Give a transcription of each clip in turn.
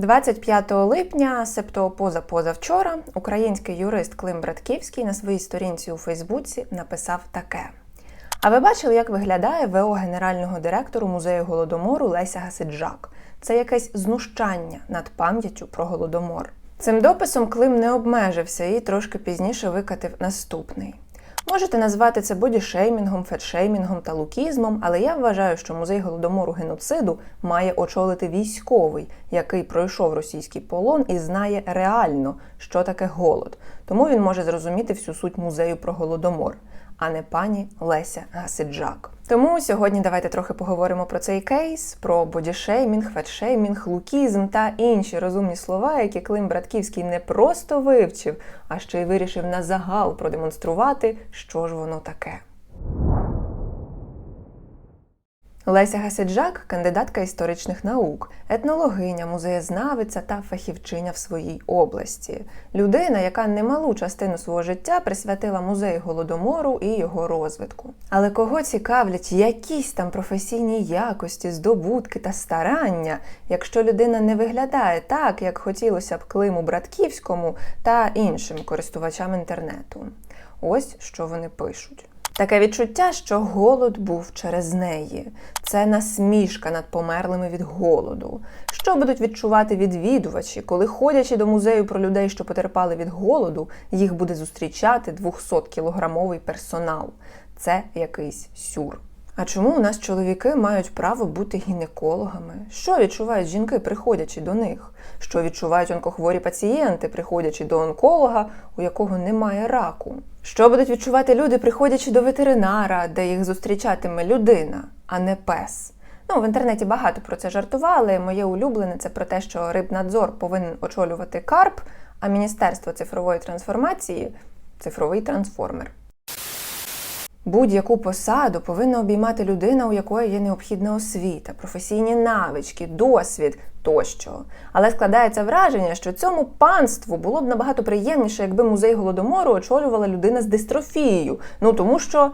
25 липня, себто поза-позавчора, український юрист Клим Братківський на своїй сторінці у Фейсбуці написав таке. А ви бачили, як виглядає ВО генерального директору музею голодомору Леся Гасиджак? Це якесь знущання над пам'яттю про голодомор. Цим дописом Клим не обмежився і трошки пізніше викатив наступний. Можете назвати це бодішеймінгом, фетшеймінгом та лукізмом, але я вважаю, що музей голодомору геноциду має очолити військовий, який пройшов російський полон і знає реально, що таке голод. Тому він може зрозуміти всю суть музею про голодомор, а не пані Леся Гасиджак. Тому сьогодні давайте трохи поговоримо про цей кейс, про бодішеймінг, фетшеймінг, лукізм та інші розумні слова, які Клим Братківський не просто вивчив, а ще й вирішив на загал продемонструвати, що ж воно таке. Леся Гасиджак кандидатка історичних наук, етнологиня, музеєзнавиця та фахівчиня в своїй області. Людина, яка немалу частину свого життя присвятила музею голодомору і його розвитку. Але кого цікавлять якісь там професійні якості, здобутки та старання, якщо людина не виглядає так, як хотілося б Климу Братківському та іншим користувачам інтернету? Ось що вони пишуть. Таке відчуття, що голод був через неї. Це насмішка над померлими від голоду. Що будуть відчувати відвідувачі, коли, ходячи до музею про людей, що потерпали від голоду, їх буде зустрічати 200-кілограмовий персонал. Це якийсь сюр. А чому у нас чоловіки мають право бути гінекологами? Що відчувають жінки, приходячи до них? Що відчувають онкохворі пацієнти, приходячи до онколога, у якого немає раку? Що будуть відчувати люди, приходячи до ветеринара, де їх зустрічатиме людина, а не пес? Ну, в інтернеті багато про це жартували. Моє улюблене це про те, що рибнадзор повинен очолювати карп, а Міністерство цифрової трансформації цифровий трансформер. Будь-яку посаду повинна обіймати людина, у якої є необхідна освіта, професійні навички, досвід тощо. Але складається враження, що цьому панству було б набагато приємніше, якби музей голодомору очолювала людина з дистрофією. Ну тому що.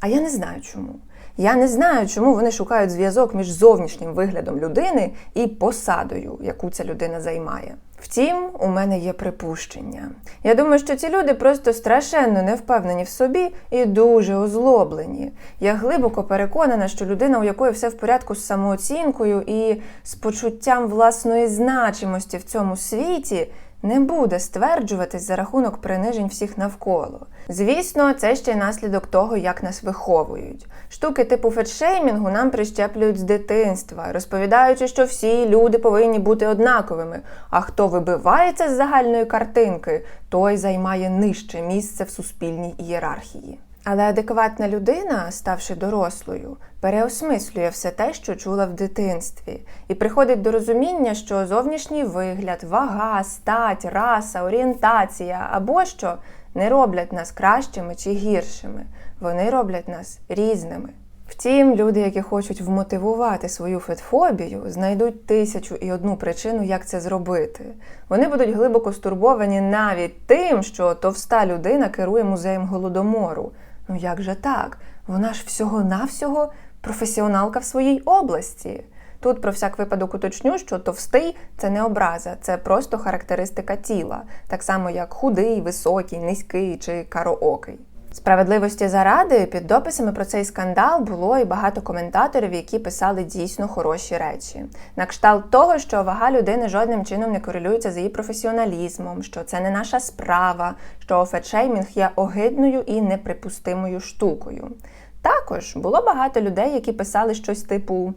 А я не знаю чому. Я не знаю, чому вони шукають зв'язок між зовнішнім виглядом людини і посадою, яку ця людина займає. Втім, у мене є припущення. Я думаю, що ці люди просто страшенно не впевнені в собі і дуже озлоблені. Я глибоко переконана, що людина, у якої все в порядку з самооцінкою і з почуттям власної значимості в цьому світі, не буде стверджуватись за рахунок принижень всіх навколо. Звісно, це ще й наслідок того, як нас виховують. Штуки типу фетшеймінгу нам прищеплюють з дитинства, розповідаючи, що всі люди повинні бути однаковими. А хто вибивається з загальної картинки, той займає нижче місце в суспільній ієрархії. Але адекватна людина, ставши дорослою, переосмислює все те, що чула в дитинстві, і приходить до розуміння, що зовнішній вигляд, вага, стать, раса, орієнтація або що не роблять нас кращими чи гіршими, вони роблять нас різними. Втім, люди, які хочуть вмотивувати свою фетфобію, знайдуть тисячу і одну причину, як це зробити. Вони будуть глибоко стурбовані навіть тим, що товста людина керує музеєм голодомору. Ну як же так? Вона ж всього-навсього професіоналка в своїй області. Тут про всяк випадок уточню, що товстий це не образа, це просто характеристика тіла, так само як худий, високий, низький чи кароокий. Справедливості заради під дописами про цей скандал було і багато коментаторів, які писали дійсно хороші речі. На кшталт того, що вага людини жодним чином не корелюється з її професіоналізмом, що це не наша справа, що фетшеймінг є огидною і неприпустимою штукою. Також було багато людей, які писали щось типу.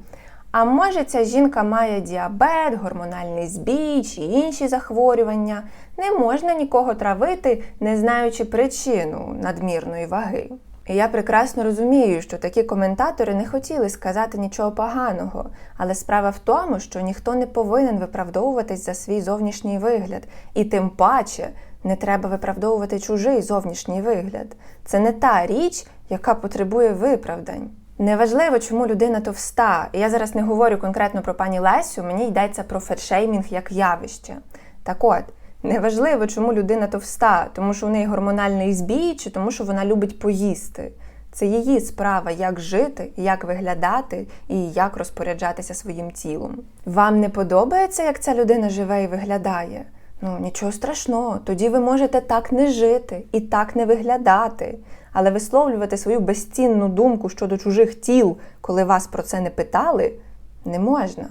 А може, ця жінка має діабет, гормональний збій чи інші захворювання. Не можна нікого травити, не знаючи причину надмірної ваги. І я прекрасно розумію, що такі коментатори не хотіли сказати нічого поганого, але справа в тому, що ніхто не повинен виправдовуватись за свій зовнішній вигляд, і тим паче не треба виправдовувати чужий зовнішній вигляд. Це не та річ, яка потребує виправдань. Неважливо, чому людина товста. Я зараз не говорю конкретно про пані Лесю, мені йдеться про фетшеймінг як явище. Так от, неважливо, чому людина товста, тому що у неї гормональний збій, чи тому що вона любить поїсти. Це її справа, як жити, як виглядати і як розпоряджатися своїм тілом. Вам не подобається, як ця людина живе і виглядає? Ну нічого страшного, тоді ви можете так не жити і так не виглядати. Але висловлювати свою безцінну думку щодо чужих тіл, коли вас про це не питали, не можна.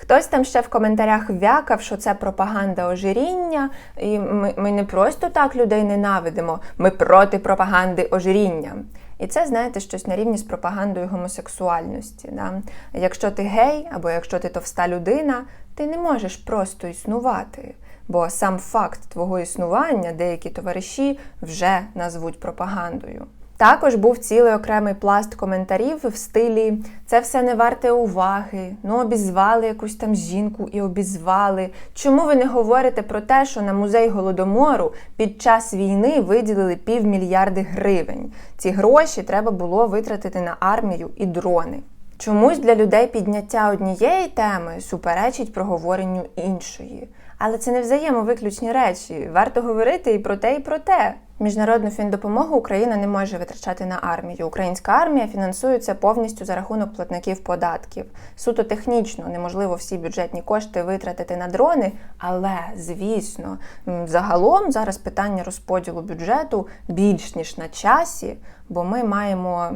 Хтось там ще в коментарях вякав, що це пропаганда ожиріння, і ми, ми не просто так людей ненавидимо, ми проти пропаганди ожиріння. І це, знаєте, щось на рівні з пропагандою гомосексуальності. Да? Якщо ти гей або якщо ти товста людина, ти не можеш просто існувати. Бо сам факт твого існування деякі товариші вже назвуть пропагандою. Також був цілий окремий пласт коментарів в стилі це все не варте уваги. Ну, обізвали якусь там жінку і обізвали. Чому ви не говорите про те, що на музей голодомору під час війни виділили півмільярди гривень? Ці гроші треба було витратити на армію і дрони. Чомусь для людей підняття однієї теми суперечить проговоренню іншої. Але це не взаємовиключні речі. Варто говорити і про те, і про те. Міжнародну фіндопомогу Україна не може витрачати на армію. Українська армія фінансується повністю за рахунок платників податків. Суто технічно неможливо всі бюджетні кошти витратити на дрони, але звісно, загалом зараз питання розподілу бюджету більш ніж на часі, бо ми маємо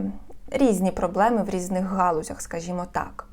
різні проблеми в різних галузях, скажімо так.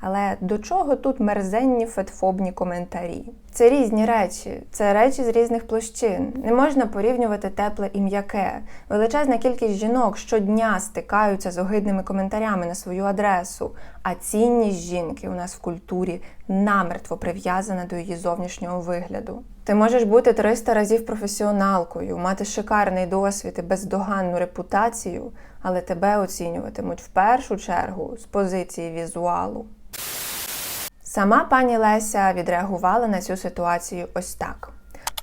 Але до чого тут мерзенні фетфобні коментарі? Це різні речі, це речі з різних площин. Не можна порівнювати тепле і м'яке. Величезна кількість жінок щодня стикаються з огидними коментарями на свою адресу. А цінність жінки у нас в культурі намертво прив'язана до її зовнішнього вигляду. Ти можеш бути 300 разів професіоналкою, мати шикарний досвід і бездоганну репутацію, але тебе оцінюватимуть в першу чергу з позиції візуалу. Сама пані Леся відреагувала на цю ситуацію ось так.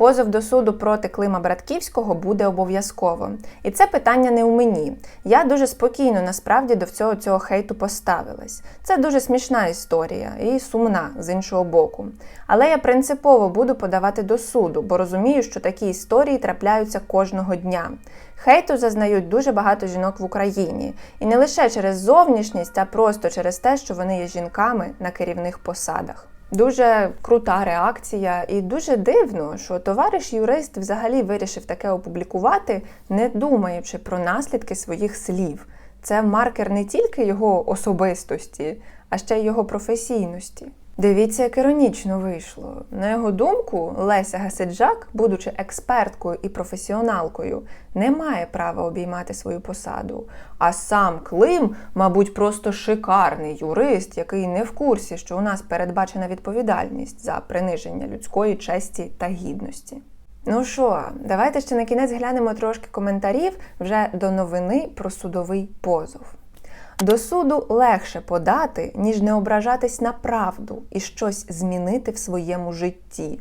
Позов до суду проти Клима Братківського буде обов'язково. І це питання не у мені. Я дуже спокійно насправді до всього цього хейту поставилась. Це дуже смішна історія і сумна з іншого боку. Але я принципово буду подавати до суду, бо розумію, що такі історії трапляються кожного дня. Хейту зазнають дуже багато жінок в Україні, і не лише через зовнішність, а просто через те, що вони є жінками на керівних посадах. Дуже крута реакція, і дуже дивно, що товариш юрист взагалі вирішив таке опублікувати, не думаючи про наслідки своїх слів. Це маркер не тільки його особистості, а ще й його професійності. Дивіться, як іронічно вийшло. На його думку, Леся Гасиджак, будучи експерткою і професіоналкою, не має права обіймати свою посаду. А сам Клим, мабуть, просто шикарний юрист, який не в курсі, що у нас передбачена відповідальність за приниження людської честі та гідності. Ну що, давайте ще на кінець глянемо трошки коментарів вже до новини про судовий позов. До суду легше подати, ніж не ображатись на правду і щось змінити в своєму житті.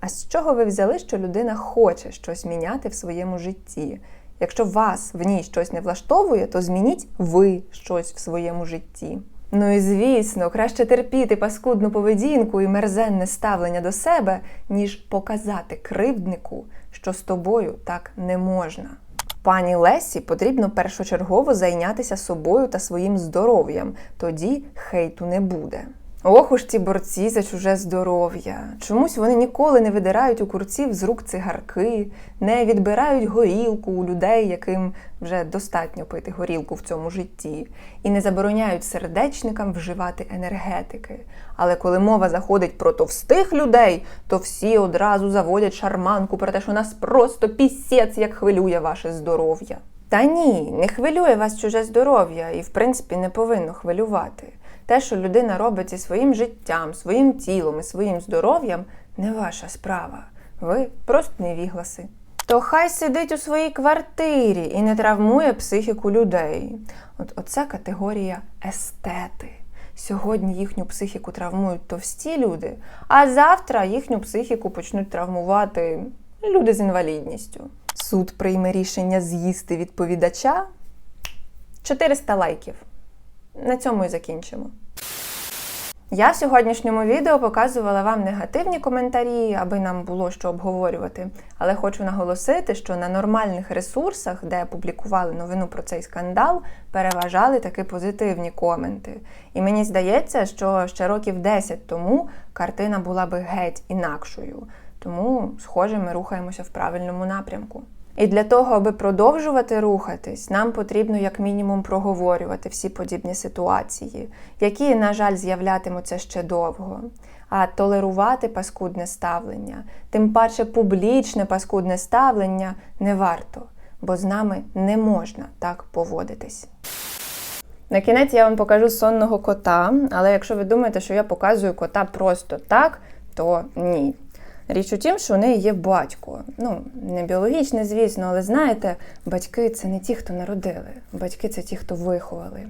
А з чого ви взяли, що людина хоче щось міняти в своєму житті? Якщо вас в ній щось не влаштовує, то змініть ви щось в своєму житті. Ну і звісно, краще терпіти паскудну поведінку і мерзенне ставлення до себе, ніж показати кривднику, що з тобою так не можна. Пані Лесі потрібно першочергово зайнятися собою та своїм здоров'ям, тоді хейту не буде. Ох уж ті борці за чуже здоров'я. Чомусь вони ніколи не видирають у курців з рук цигарки, не відбирають горілку у людей, яким вже достатньо пити горілку в цьому житті, і не забороняють сердечникам вживати енергетики. Але коли мова заходить про товстих людей, то всі одразу заводять шарманку про те, що нас просто пісець, як хвилює ваше здоров'я. Та ні, не хвилює вас чуже здоров'я і, в принципі, не повинно хвилювати. Те, що людина робить зі своїм життям, своїм тілом і своїм здоров'ям, не ваша справа. Ви просто невігласи. То хай сидить у своїй квартирі і не травмує психіку людей. От Оце категорія естети. Сьогодні їхню психіку травмують товсті люди, а завтра їхню психіку почнуть травмувати люди з інвалідністю. Суд прийме рішення з'їсти відповідача 400 лайків. На цьому і закінчимо. Я в сьогоднішньому відео показувала вам негативні коментарі, аби нам було що обговорювати. Але хочу наголосити, що на нормальних ресурсах, де публікували новину про цей скандал, переважали таки позитивні коменти. І мені здається, що ще років 10 тому картина була би геть інакшою. Тому, схоже, ми рухаємося в правильному напрямку. І для того, аби продовжувати рухатись, нам потрібно як мінімум проговорювати всі подібні ситуації, які, на жаль, з'являтимуться ще довго. А толерувати паскудне ставлення, тим паче публічне паскудне ставлення не варто, бо з нами не можна так поводитись. На кінець я вам покажу сонного кота, але якщо ви думаєте, що я показую кота просто так, то ні. Річ у тім, що у неї є батько. Ну, не біологічний, звісно, але знаєте, батьки це не ті, хто народили, батьки це ті, хто виховали.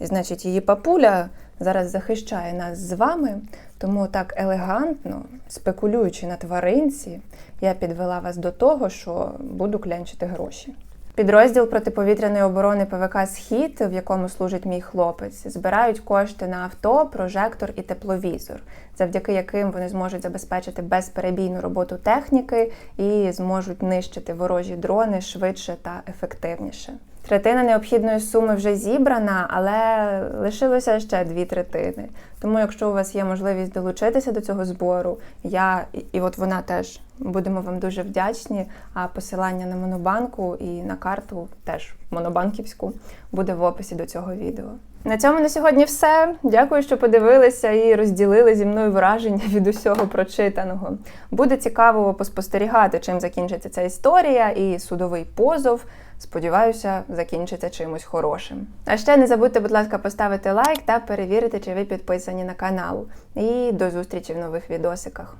І значить, її папуля зараз захищає нас з вами, тому так елегантно, спекулюючи на тваринці, я підвела вас до того, що буду клянчити гроші. Підрозділ протиповітряної оборони ПВК Схід, в якому служить мій хлопець, збирають кошти на авто, прожектор і тепловізор, завдяки яким вони зможуть забезпечити безперебійну роботу техніки і зможуть нищити ворожі дрони швидше та ефективніше. Третина необхідної суми вже зібрана, але лишилося ще дві третини. Тому, якщо у вас є можливість долучитися до цього збору, я і- от вона теж будемо вам дуже вдячні. А посилання на монобанку і на карту, теж монобанківську, буде в описі до цього відео. На цьому на сьогодні все. Дякую, що подивилися і розділили зі мною враження від усього прочитаного. Буде цікаво поспостерігати, чим закінчиться ця історія, і судовий позов. Сподіваюся, закінчиться чимось хорошим. А ще не забудьте, будь ласка, поставити лайк та перевірити, чи ви підписані на канал. І до зустрічі в нових відосиках.